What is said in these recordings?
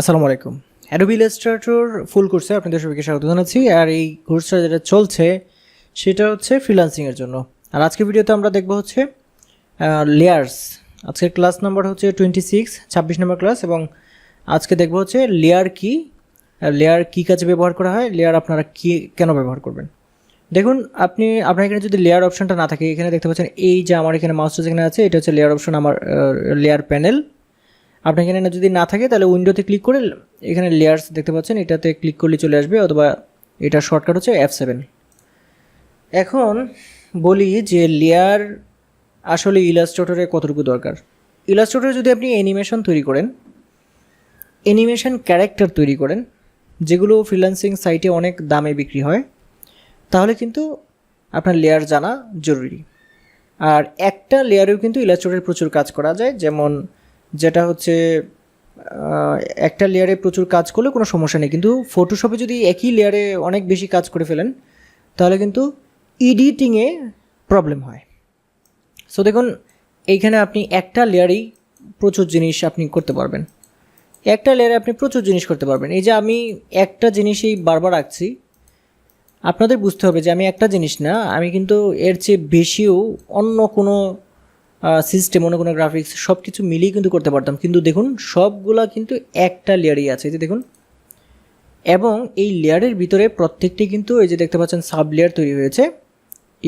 আসসালামু আলাইকুম। Adobe Illustrator ফুল কোর্সে আপনাদের সবাইকে স্বাগত জানাচ্ছি। আর এই কোর্সটা যেটা চলছে, সেটা হচ্ছে ফ্রিলান্সিংয়ের জন্য। আর আজকের ভিডিওতে আমরা দেখব হচ্ছে লেয়ার্স আজকের ক্লাস নাম্বার হচ্ছে টোয়েন্টি সিক্স ছাব্বিশ নম্বর ক্লাস এবং আজকে দেখব হচ্ছে লেয়ার কি। লেয়ার কী কাজে ব্যবহার করা হয় লেয়ার আপনারা কি, কেন ব্যবহার করবেন? দেখুন, আপনি, আপনার এখানে যদি লেয়ার অপশনটা না থাকে, এখানে দেখতে পাচ্ছেন, এই যে আমার এখানে মাউসটা যেখানে আছে, এটা হচ্ছে লেয়ার অপশন আমার লেয়ার প্যানেল আপনার এখানে যদি না থাকে, তাহলে উইন্ডোতে ক্লিক করে এখানে লেয়ার্স দেখতে পাচ্ছেন, এটাতে ক্লিক করলে চলে আসবে, অথবা এটা শর্টকাট হচ্ছে এফ সেভেন এখন বলি যে লেয়ার আসলে ইলাস্ট্রেটরে কতটুকু দরকার। ইলাস্ট্রেটরে যদি আপনি অ্যানিমেশন তৈরি করেন অ্যানিমেশন ক্যারেক্টার তৈরি করেন, যেগুলো ফ্রিল্যান্সিং সাইটে অনেক দামে বিক্রি হয়, তাহলে কিন্তু আপনার লেয়ার জানা জরুরি। আর একটা লেয়ারেও কিন্তু ইলাস্ট্রেটরে প্রচুর কাজ করা যায়, যেমন যেটা হচ্ছে একটা লেয়ারে প্রচুর কাজ করলে কোনো সমস্যা নেই। কিন্তু ফটোশপে যদি একই লেয়ারে অনেক বেশি কাজ করে ফেলেন, তাহলে কিন্তু এডিটিংয়ে প্রবলেম হয়। সো দেখুন, এইখানে আপনি একটা লেয়ারেই প্রচুর জিনিস আপনি করতে পারবেন। একটা লেয়ারে আপনি প্রচুর জিনিস করতে পারবেন। এই যে আমি একটা জিনিসই বারবার আঁকছি, আপনাদের বুঝতে হবে যে আমি একটা জিনিস না, আমি কিন্তু এর চেয়ে বেশিও অন্য কোনো সিস্টেম অন্য কোনো গ্রাফিক্স সব কিছু মিলিয়ে কিন্তু করতে পারতাম। কিন্তু দেখুন, সবগুলা কিন্তু একটা লেয়ারই আছে, এই যে দেখুন। এবং এই লেয়ারের ভিতরে প্রত্যেকটি কিন্তু এই যে দেখতে পাচ্ছেন সাব লেয়ার তৈরি হয়েছে।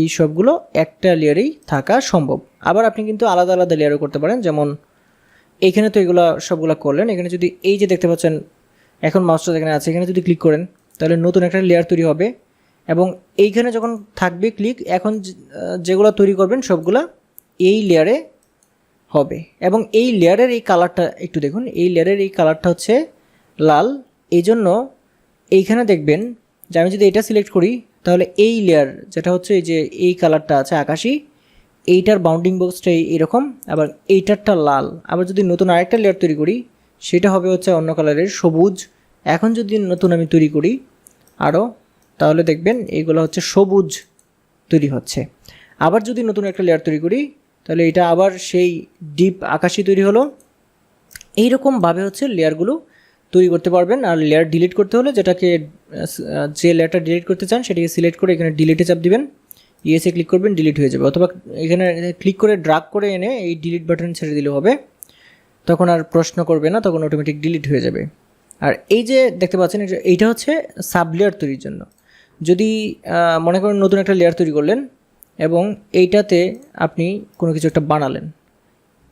এই সবগুলো একটা লেয়ারেই থাকা সম্ভব। আবার আপনি কিন্তু আলাদা আলাদা লেয়ারও করতে পারেন, যেমন এখানে তো এগুলো সবগুলো করলেন। এখানে যদি এই যে দেখতে পাচ্ছেন, এখন মাউসটা যেখানে আছে, এখানে যদি ক্লিক করেন, তাহলে নতুন একটা লেয়ার তৈরি হবে। এবং এইখানে যখন থাকবে ক্লিক এখন যেগুলো তৈরি করবেন, সবগুলা এই লেয়ারে হবে। এবং এই লেয়ারের এই কালারটা একটু দেখুন, এই লেয়ারের এই কালারটা হচ্ছে লাল। এই জন্য এইখানে দেখবেন যে আমি যদি এটা সিলেক্ট করি, তাহলে এই লেয়ার যেটা হচ্ছে এই যে এই কালারটা আছে আকাশি, এইটার বাউন্ডিং বক্সটা এইরকম আবার এইটারটা লাল। আবার যদি নতুন আরেকটা লেয়ার তৈরি করি, সেটা হবে হচ্ছে অন্য কালারের সবুজ। এখন যদি নতুন আমি তৈরি করি আরও তাহলে দেখবেন এইগুলো হচ্ছে সবুজ তৈরি হচ্ছে। আবার যদি নতুন একটা লেয়ার তৈরি করি তাহলে এটা আবার সেই ডিপ আকাশি তৈরি হলো। এইরকমভাবে হচ্ছে লেয়ারগুলো তৈরি করতে পারবেন। আর লেয়ার ডিলিট করতে হলে যেটাকে যে লেয়ারটা ডিলিট করতে চান সেটাকে সিলেক্ট করে এখানে ডিলিটে চাপ দিবেন। ইয়েসে ক্লিক করবেন ডিলিট হয়ে যাবে। অথবা এখানে ক্লিক করে ড্রাগ করে এনে এই ডিলিট বাটন ছেড়ে দিলে হবে। তখন আর প্রশ্ন করবে না, তখন অটোমেটিক ডিলিট হয়ে যাবে। আর এই যে দেখতে পাচ্ছেন এটা- এইটা হচ্ছে সাব লেয়ার তৈরির জন্য। যদি মনে করেন নতুন একটা লেয়ার তৈরি করলেন এবং এইটাতে আপনি কোনো কিছু একটা বানালেন।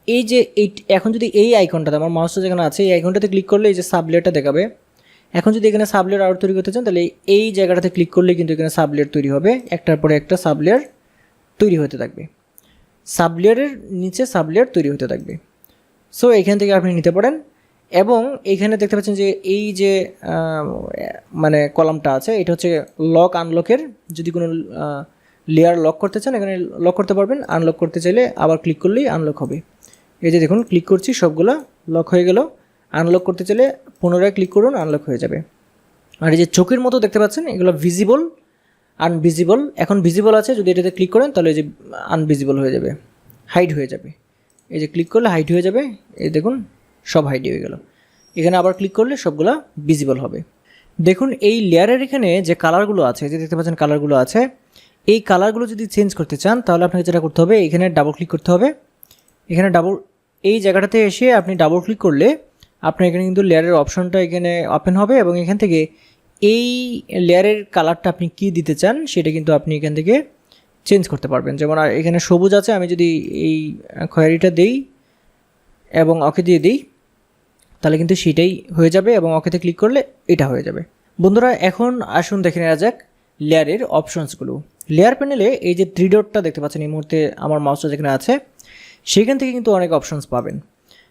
এই যে এই, এখন যদি এই আইকনটাতে আমার মাউসটা যেখানে আছে, এই আইকনটাতে ক্লিক করলে এই যে সাবলেটটা দেখাবে। এখন যদি এখানে সাবলেট আরও তৈরি করতে চান, তাহলে এই জায়গাটাতে ক্লিক করলে কিন্তু এখানে সাবলেট তৈরি হবে। একটার পরে একটা সাবলেয়ার তৈরি হতে থাকবে। সাবলেয়ারের নিচে সাবলেয়ার তৈরি হতে থাকবে। সো এখান থেকে আপনি নিতে পারেন। এবং এখানে দেখতে পাচ্ছেন যে এই যে মানে কলামটা আছে, এটা হচ্ছে লক আনলকের যদি কোনো লেয়ার লক করতে চান, এখানে লক করতে পারবেন। আনলক করতে চাইলে আবার ক্লিক করলেই আনলক হবে। এই যে দেখুন ক্লিক করছি, সবগুলা লক হয়ে গেল। আনলক করতে চাইলে পুনরায় ক্লিক করুন আনলক হয়ে যাবে। আর এই যে চোখের মতো দেখতে পাচ্ছেন, এগুলো ভিজিবল আনভিজিবল এখন ভিজিবল আছে, যদি এটাতে ক্লিক করেন, তাহলে এই যে আনভিজিবল হয়ে যাবে হাইড হয়ে যাবে। এই যে ক্লিক করলে হাইট হয়ে যাবে, এই দেখুন, সব হাইড হয়ে গেল। এখানে আবার ক্লিক করলে সবগুলা ভিজিবল হবে। দেখুন, এই লেয়ারের এখানে যে কালারগুলো আছে যে দেখতে পাচ্ছেন কালারগুলো আছে এই কালারগুলো যদি চেঞ্জ করতে চান, তাহলে আপনাকে যেটা করতে হবে, এখানে ডাবল ক্লিক করতে হবে। এখানে ডাবল এই জায়গাটাতে এসে আপনি ডাবল ক্লিক করলে আপনার এখানে কিন্তু লেয়ারের অপশনটা এখানে ওপেন হবে এবং এখান থেকে এই লেয়ারের কালারটা আপনি কি দিতে চান, সেটা কিন্তু আপনি এখান থেকে চেঞ্জ করতে পারবেন। যেমন এখানে সবুজ আছে, আমি যদি এই খয়েরিটা দেই এবং ওকে দিয়ে দিই, তাহলে কিন্তু সেটাই হয়ে যাবে এবং ওকেতে ক্লিক করলে এটা হয়ে যাবে। বন্ধুরা, এখন আসুন দেখে নেওয়া যাক লেয়ারের অপশনসগুলো লেয়ার প্যানেলে এই যে থ্রি ডটটা দেখতে পাচ্ছেন এই মুহূর্তে আমার মাউসটা যেখানে আছে, সেখান থেকে কিন্তু অনেক অপশানস পাবেন।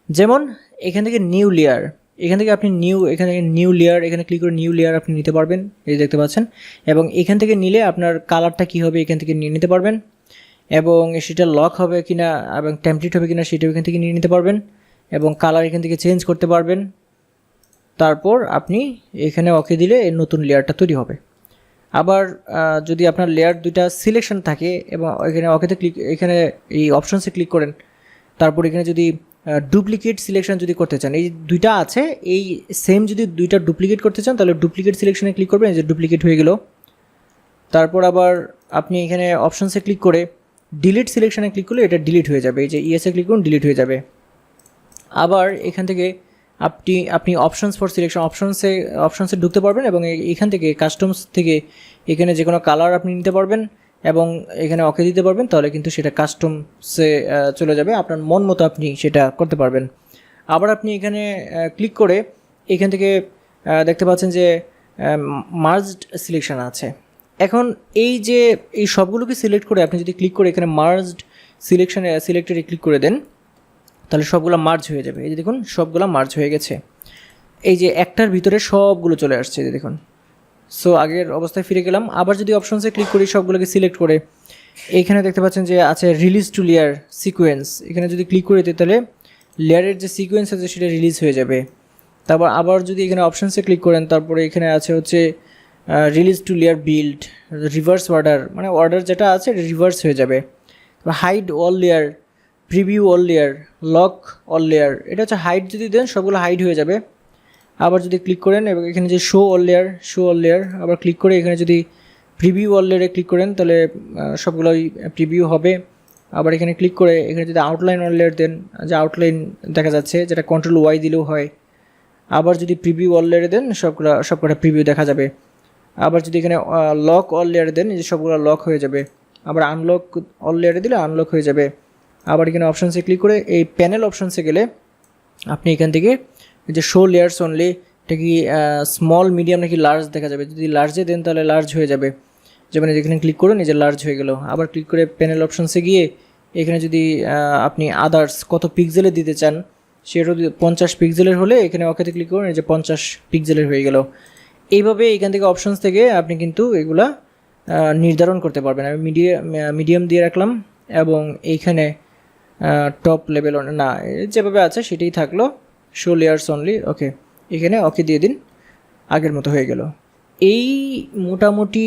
যেমন এখান থেকে নিউ লেয়ার এখান থেকে আপনি নিউ এখানে নিউ লেয়ার এখানে ক্লিক করে নিউ লেয়ার আপনি নিতে পারবেন, এই দেখতে পাচ্ছেন। এবং এখান থেকে নিলে আপনার কালারটা কী হবে এখান থেকে নিয়ে নিতে পারবেন। এবং সেটা লক হবে কিনা এবং টেমপ্লেট হবে কিনা সেটাও এখান থেকে নিয়ে নিতে পারবেন। এবং কালার এখান থেকে চেঞ্জ করতে পারবেন। তারপর আপনি এখানে ওকে দিলে নতুন লেয়ারটা তৈরি হবে। আবার যদি আপনার লেয়ার দুইটা সিলেকশন থাকে এবং এখানে ওকেতে ক্লিক এখানে এই অপশনসে ক্লিক করেন, তারপর এখানে যদি ডুপ্লিকেট সিলেকশন যদি করতে চান, এই দুইটা আছে, এই সেম যদি দুইটা ডুপ্লিকেট করতে চান, তাহলে ডুপ্লিকেট সিলেকশনে ক্লিক করবেন যে ডুপ্লিকেট হয়ে গেল। তারপর আবার আপনি এখানে অপশনসে ক্লিক করে ডিলিট সিলেকশনে ক্লিক করলে এটা ডিলিট হয়ে যাবে, এই যে ইএসএ ক্লিক করুন ডিলিট হয়ে যাবে। আবার এখান থেকে আপনি আপনি অপশনস ফর সিলেকশন অপশনসে অপশনসে ঢুকতে পারবেন এবং এখান থেকে কাস্টমস থেকে এখানে যে কোনো কালার আপনি নিতে পারবেন এবং এখানে অকে দিতে পারবেন, তাহলে কিন্তু সেটা কাস্টমসে চলে যাবে। আপনার মন মতো আপনি সেটা করতে পারবেন। আবার আপনি এখানে ক্লিক করে এখান থেকে দেখতে পাচ্ছেন যে মার্জড সিলেকশন আছে। এখন এই যে, এই সবগুলোকে সিলেক্ট করে আপনি যদি ক্লিক করে এখানে মার্জড সিলেকশনে সিলেক্টেডে ক্লিক করে দেন তাহলে সবগুলো মার্জ হয়ে যাবে। এই যে দেখুন, সবগুলো মার্জ হয়ে গেছে। এই যে একটার ভিতরে সবগুলো চলে আসছে, এই দেখুন। সো আগের অবস্থায় ফিরে গেলাম। আবার যদি অপশনসে ক্লিক করি, সবগুলোকে সিলেক্ট করে, এইখানে দেখতে পাচ্ছেন যে আছে রিলিজ টু লেয়ার সিকোয়েন্স এখানে যদি ক্লিক করে দিই তাহলে লেয়ারের যে সিকোয়েন্স আছে, সেটা রিলিজ হয়ে যাবে। তারপর আবার যদি এখানে অপশনসে ক্লিক করেন, তারপরে এখানে আছে হচ্ছে release to layer build reverse order মানে অর্ডার যেটা আছে রিভার্স হয়ে যাবে। Hide all layer preview all layer, lock all layer, এটা হচ্ছে হাইড যদি দেন সবগুলো হাইড হয়ে যাবে। আবার যদি ক্লিক করেন এবং এখানে যে show all layer show all layer, আবার ক্লিক করে এখানে যদি প্রিভিউ অল লেয়ারে ক্লিক করেন, তাহলে সবগুলোই প্রিভিউ হবে। আবার এখানে ক্লিক করে এখানে যদি আউটলাইন অল লেয়ার দেন, যে আউটলাইন দেখা যাচ্ছে, যেটা কন্ট্রোল ওয়াই দিলেও হয়। আবার যদি প্রিভিউ অল লেয়ারে দেন, সবগুলো, সবকটা প্রিভিউ দেখা যাবে। আবার যদি এখানে লক অল লেয়ারে দেন যে সবগুলো লক হয়ে যাবে। আবার আনলক অল লেয়ারে দিলে আনলক হয়ে যাবে। আবার এখানে অপশানসে ক্লিক করে এই প্যানেল অপশানসে গেলে আপনি এখান থেকে যে শো লেয়ার্স অনলি এটা কি স্মল মিডিয়াম নাকি লার্জ দেখা যাবে? যদি লার্জে দেন তাহলে লার্জ হয়ে যাবে। যেমন এখানে ক্লিক করুন, এই লার্জ হয়ে গেল। আবার ক্লিক করে প্যানেল অপশানসে গিয়ে এখানে যদি আপনি আদার্স কত পিক্সেলে দিতে চান, সেটা পঞ্চাশ পিক্সেলের হলে এখানে ওকেতে ক্লিক করুন, এই যে পঞ্চাশ পিক্সেলের হয়ে গেল। এইভাবে এখান থেকে অপশানস থেকে আপনি কিন্তু এগুলা নির্ধারণ করতে পারবেন। আমি মিডিয়া মিডিয়াম দিয়ে রাখলাম এবং এইখানে টপ লেভেল না যেভাবে আছে সেটাই থাকল শো লেয়ার্স অনলি ওকে এখানে ওকে দিয়ে দিন, আগের মতো হয়ে গেল। এই মোটামুটি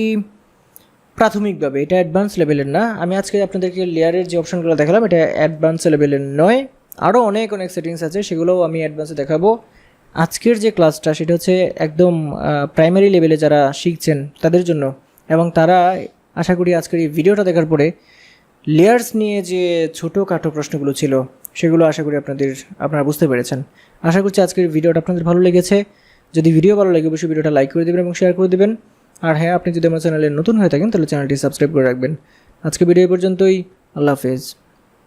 প্রাথমিকভাবে, এটা অ্যাডভান্স লেভেলের না, আমি আজকে আপনাদেরকে লেয়ারের যে অপশনগুলো দেখালাম, এটা অ্যাডভান্স লেভেলের নয় আরও অনেক অনেক সেটিংস আছে, সেগুলোও আমি অ্যাডভান্সে দেখাবো। আজকের যে ক্লাসটা সেটা হচ্ছে একদম প্রাইমারি লেভেলে যারা শিখছেন তাদের জন্য, এবং তারা, আশা করি আজকের এই ভিডিওটা দেখার পরে লেয়ার্স নিয়ে যে ছোটো কাঠো প্রশ্নগুলো ছিল, সেগুলো আশা করি আপনাদের, আপনারা বুঝতে পেরেছেন। আশা করছি আজকের ভিডিওটা আপনাদের ভালো লেগেছে। যদি ভিডিও ভালো লাগে, অবশ্যই ভিডিওটা লাইক করে দেবেন এবং শেয়ার করে দেবেন। আর হ্যাঁ আপনি যদি আমার চ্যানেলে নতুন হয়ে থাকেন, তাহলে চ্যানেলটি সাবস্ক্রাইব করে রাখবেন। আজকে ভিডিও পর্যন্তই। আল্লাহ হাফেজ।